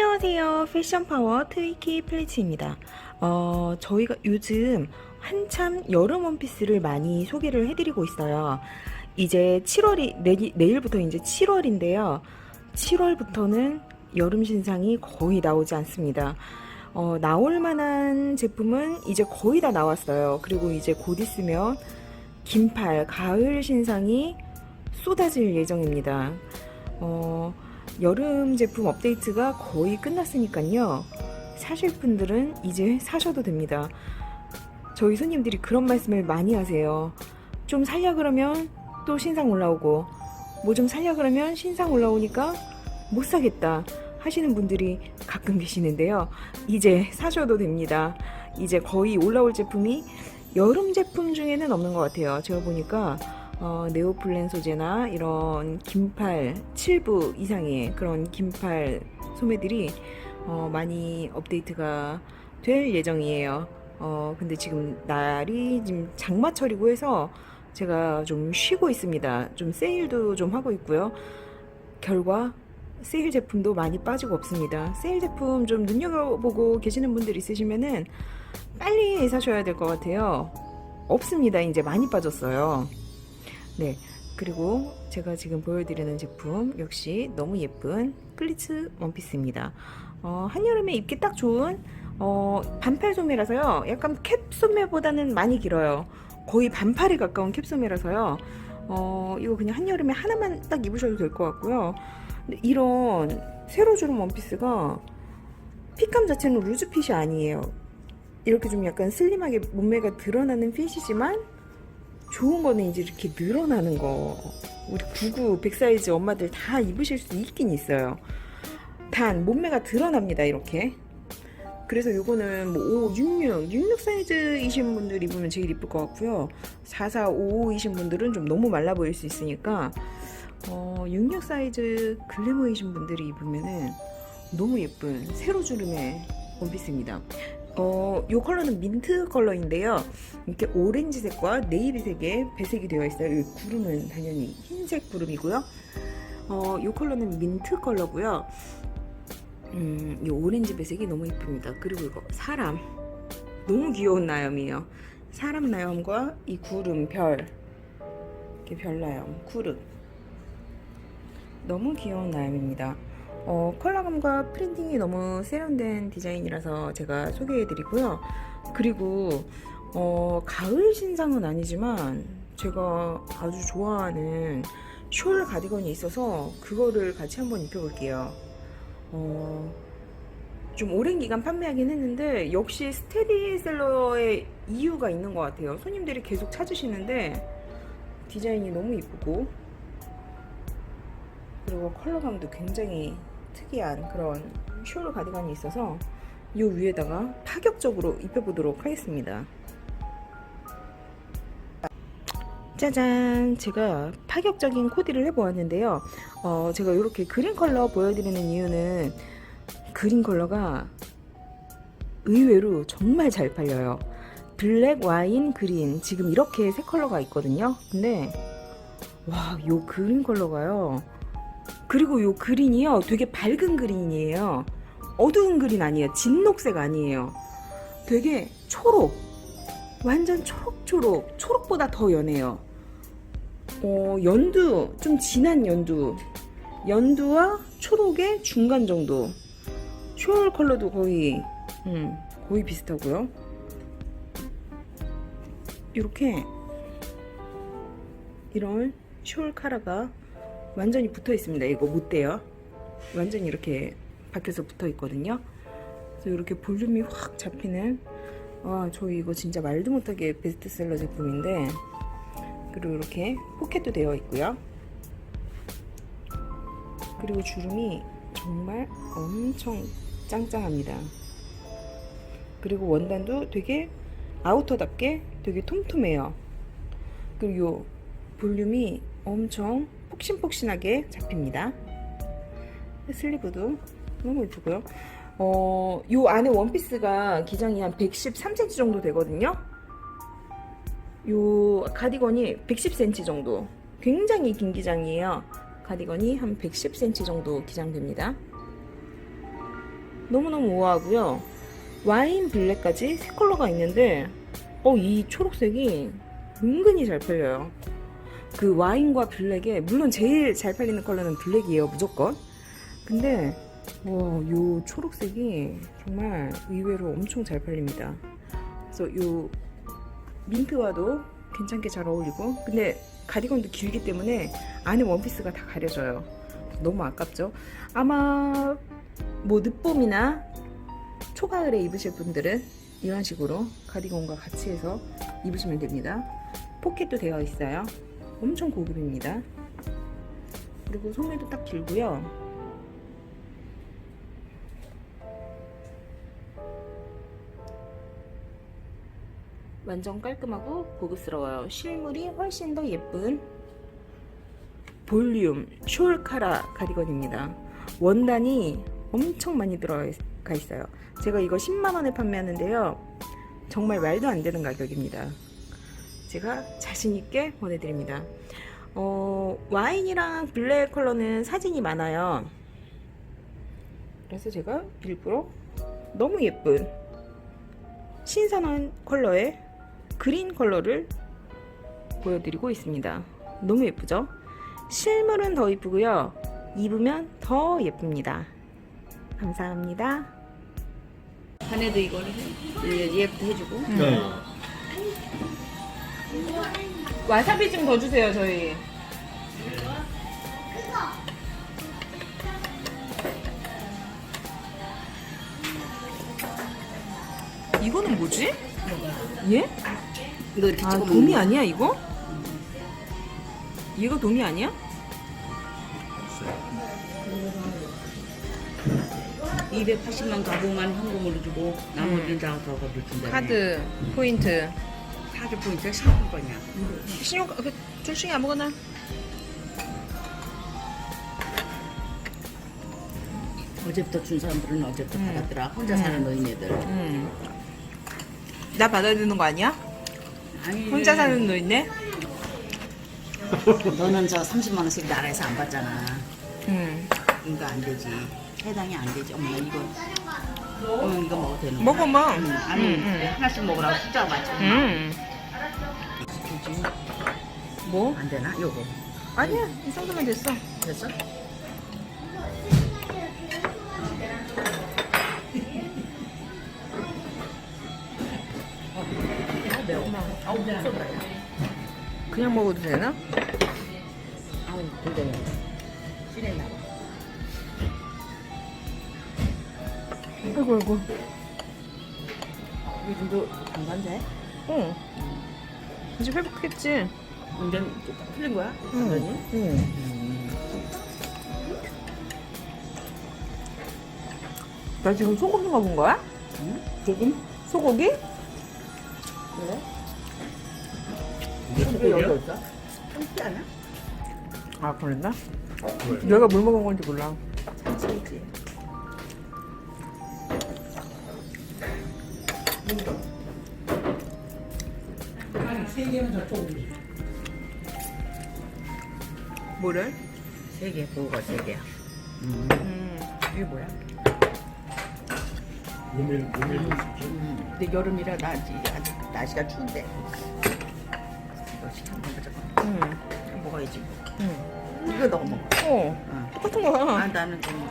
안녕하세요. 패션파워 트위키 플리츠입니다. 어, 저희가 요즘 한참 여름 원피스를 많이 소개를 해드리고 있어요. 이제 7월이, 내, 내일부터 이제 7월인데요. 7월부터는 여름 신상이 거의 나오지 않습니다. 어, 나올 만한 제품은 이제 거의 다 나왔어요. 그리고 이제 곧 있으면 긴팔, 가을 신상이 쏟아질 예정입니다. 어, 여름 제품 업데이트가 거의 끝났으니까요. 사실 분들은 이제 사셔도 됩니다. 저희 손님들이 그런 말씀을 많이 하세요. 좀 살려 그러면 또 신상 올라오고, 뭐 좀 살려 그러면 신상 올라오니까 못 사겠다 하시는 분들이 가끔 계시는데요. 이제 사셔도 됩니다. 이제 거의 올라올 제품이 여름 제품 중에는 없는 것 같아요. 제가 보니까 어, 네오플랜 소재나 이런 긴팔 7부 이상의 그런 긴팔 소매들이 어, 많이 업데이트가 될 예정이에요. 어, 근데 지금 날이 지금 장마철이고 해서 제가 좀 쉬고 있습니다. 좀 세일도 좀 하고 있고요. 결과 세일 제품도 많이 빠지고 없습니다. 세일 제품 좀 눈여겨보고 계시는 분들 있으시면은 빨리 사셔야 될 것 같아요. 없습니다. 이제 많이 빠졌어요. 네. 그리고 제가 지금 보여드리는 제품 역시 너무 예쁜 플리츠 원피스입니다. 어, 한여름에 입기 딱 좋은 어, 반팔 소매라서요. 약간 캡 소매보다는 많이 길어요. 거의 반팔에 가까운 캡 소매라서요. 어, 이거 그냥 한여름에 하나만 딱 입으셔도 될 것 같고요. 이런 세로 주름 원피스가 핏감 자체는 루즈 핏이 아니에요. 이렇게 좀 약간 슬림하게 몸매가 드러나는 핏이지만 좋은 거는 이제 이렇게 늘어나는 거. 우리 99, 100 사이즈 엄마들 다 입으실 수 있긴 있어요. 단, 몸매가 드러납니다, 이렇게. 그래서 요거는 뭐 5, 66, 66 사이즈이신 분들 입으면 제일 이쁠 것 같고요. 44, 55이신 분들은 좀 너무 말라 보일 수 있으니까, 어, 66 사이즈 글래머이신 분들이 입으면은 너무 예쁜 세로 주름의 원피스입니다. 어, 요 컬러는 민트 컬러인데요. 이렇게 오렌지색과 네이비색의 배색이 되어 있어요. 이 구름은 당연히 흰색 구름이고요. 어, 요 컬러는 민트 컬러고요. 음, 이 오렌지 배색이 너무 이쁩니다. 그리고 이거 사람 너무 귀여운 나염이에요. 사람 나염과 이 구름 별 이렇게 별 나염 구름 너무 귀여운 나염입니다. 어, 컬러감과 프린팅이 너무 세련된 디자인이라서 제가 소개해드리고요. 그리고 어, 가을 신상은 아니지만 제가 아주 좋아하는 숄 가디건이 있어서 그거를 같이 한번 입혀볼게요. 어, 좀 오랜 기간 판매하긴 했는데 역시 스테디셀러의 이유가 있는 것 같아요. 손님들이 계속 찾으시는데 디자인이 너무 이쁘고 그리고 컬러감도 굉장히 특이한 그런 숄 가디건이 있어서 이 위에다가 파격적으로 입혀보도록 하겠습니다. 짜잔! 제가 파격적인 코디를 해보았는데요. 어, 제가 이렇게 그린 컬러 보여드리는 이유는 그린 컬러가 의외로 정말 잘 팔려요. 블랙, 와인, 그린 지금 이렇게 세 컬러가 있거든요. 근데 와, 요 그린 컬러가요. 그리고 요 그린이요. 되게 밝은 그린이에요. 어두운 그린 아니에요. 진녹색 아니에요. 되게 초록. 완전 초록초록. 초록보다 더 연해요. 어, 연두. 좀 진한 연두. 연두와 초록의 중간 정도. 숄 컬러도 거의, 음, 거의 비슷하고요. 이렇게 이런 숄 카라가 완전히 붙어 있습니다. 이거 못 돼요. 완전히 이렇게 밖에서 붙어 있거든요. 그래서 이렇게 볼륨이 확 잡히는 와, 저 이거 진짜 말도 못하게 베스트셀러 제품인데 그리고 이렇게 포켓도 되어 있고요. 그리고 주름이 정말 엄청 짱짱합니다. 그리고 원단도 되게 아우터답게 되게 톰톰해요. 그리고 요 볼륨이 엄청 폭신폭신하게 잡힙니다. 슬리브도 너무 예쁘고요. 어, 요 안에 원피스가 기장이 한 113cm 정도 되거든요. 요 가디건이 110cm 정도. 굉장히 긴 기장이에요. 가디건이 한 110cm 정도 기장됩니다. 너무너무 우아하고요. 와인 블랙까지 세 컬러가 있는데 어, 이 초록색이 은근히 잘 팔려요. 그 와인과 블랙에 물론 제일 잘 팔리는 컬러는 블랙이에요 무조건. 근데 와, 요 초록색이 정말 의외로 엄청 잘 팔립니다. 그래서 요 민트와도 괜찮게 잘 어울리고 근데 가디건도 길기 때문에 안에 원피스가 다 가려져요. 너무 아깝죠? 아마 뭐 늦봄이나 초가을에 입으실 분들은 이런 식으로 가디건과 같이 해서 입으시면 됩니다. 포켓도 되어 있어요. 엄청 고급입니다. 그리고 소매도 딱 길고요. 완전 깔끔하고 고급스러워요. 실물이 훨씬 더 예쁜 볼륨 숄카라 가디건입니다. 원단이 엄청 많이 들어가 있어요. 제가 이거 10만원에 판매하는데요. 정말 말도 안 되는 가격입니다. 제가 자신있게 보내드립니다. 어, 와인이랑 블랙 컬러는 사진이 많아요. 그래서 제가 일부러 너무 예쁜 신선한 컬러의 그린 컬러를 보여드리고 있습니다. 너무 예쁘죠? 실물은 더 이쁘고요. 입으면 더 예쁩니다. 감사합니다. 자네도 이거를 해. 얘부터 해주고. 네. 와사비 좀 더 주세요, 저희. 이거는 뭐지? 예? 이거 이렇게 아, 찍어 도미 아니야, 이거? 이거 도미 아니야? 280만 가구만 현금으로 주고 나머지는 다 저거를 준다. 카드, 포인트. 카드 포인트 상품권이야. 신용, 그, 둘 중에 아무거나. 어제부터 준 사람들은 어제부터 음. 받았더라. 혼자 사는 노인네들. 음. 나 받아야 되는 거 아니야? 아니 혼자 사는 노인네? 너는 저 30만 원씩 나라에서 안 받잖아. 응. 이거 안 되지. 해당이 안 되지. 엄마 이거. 어 이거 먹어도 되는 거야? 먹어. 응, 아니 응, 응. 하나씩 먹으라고 숫자 맞춰. 음. 뭐? 안 되나? 요거. 아니야, 이 정도면 됐어. 됐어? 아우. 그냥 먹어도 되나? 아우, 근데 실했나 봐. 아이고, 아이고. 요즘도 방관제? 응. 이제 회복했지? 완전 좀 풀린 거야? 응. 완전히? 응. 음. 나 지금 소고기 먹은 거야? 응? 조금? 소고기? 그래? 이게 왜 여기 소고기야? 없어? 참지 않아? 아, 그랬나? 왜? 내가 뭘 먹은 건지 몰라. 참치 겠지. 뭐를? 세 개, 그거가 세 개야. 음. 음. 이게 뭐야? 모밀 소스. 음. 근데 여름이라 나 아직 아직 날씨가 추운데. 이거 시켜 먹어보자. 응. 먹어야지. 응. 이거 넣어 먹어. 어. 응. 똑같은 거야. 아 나는 좀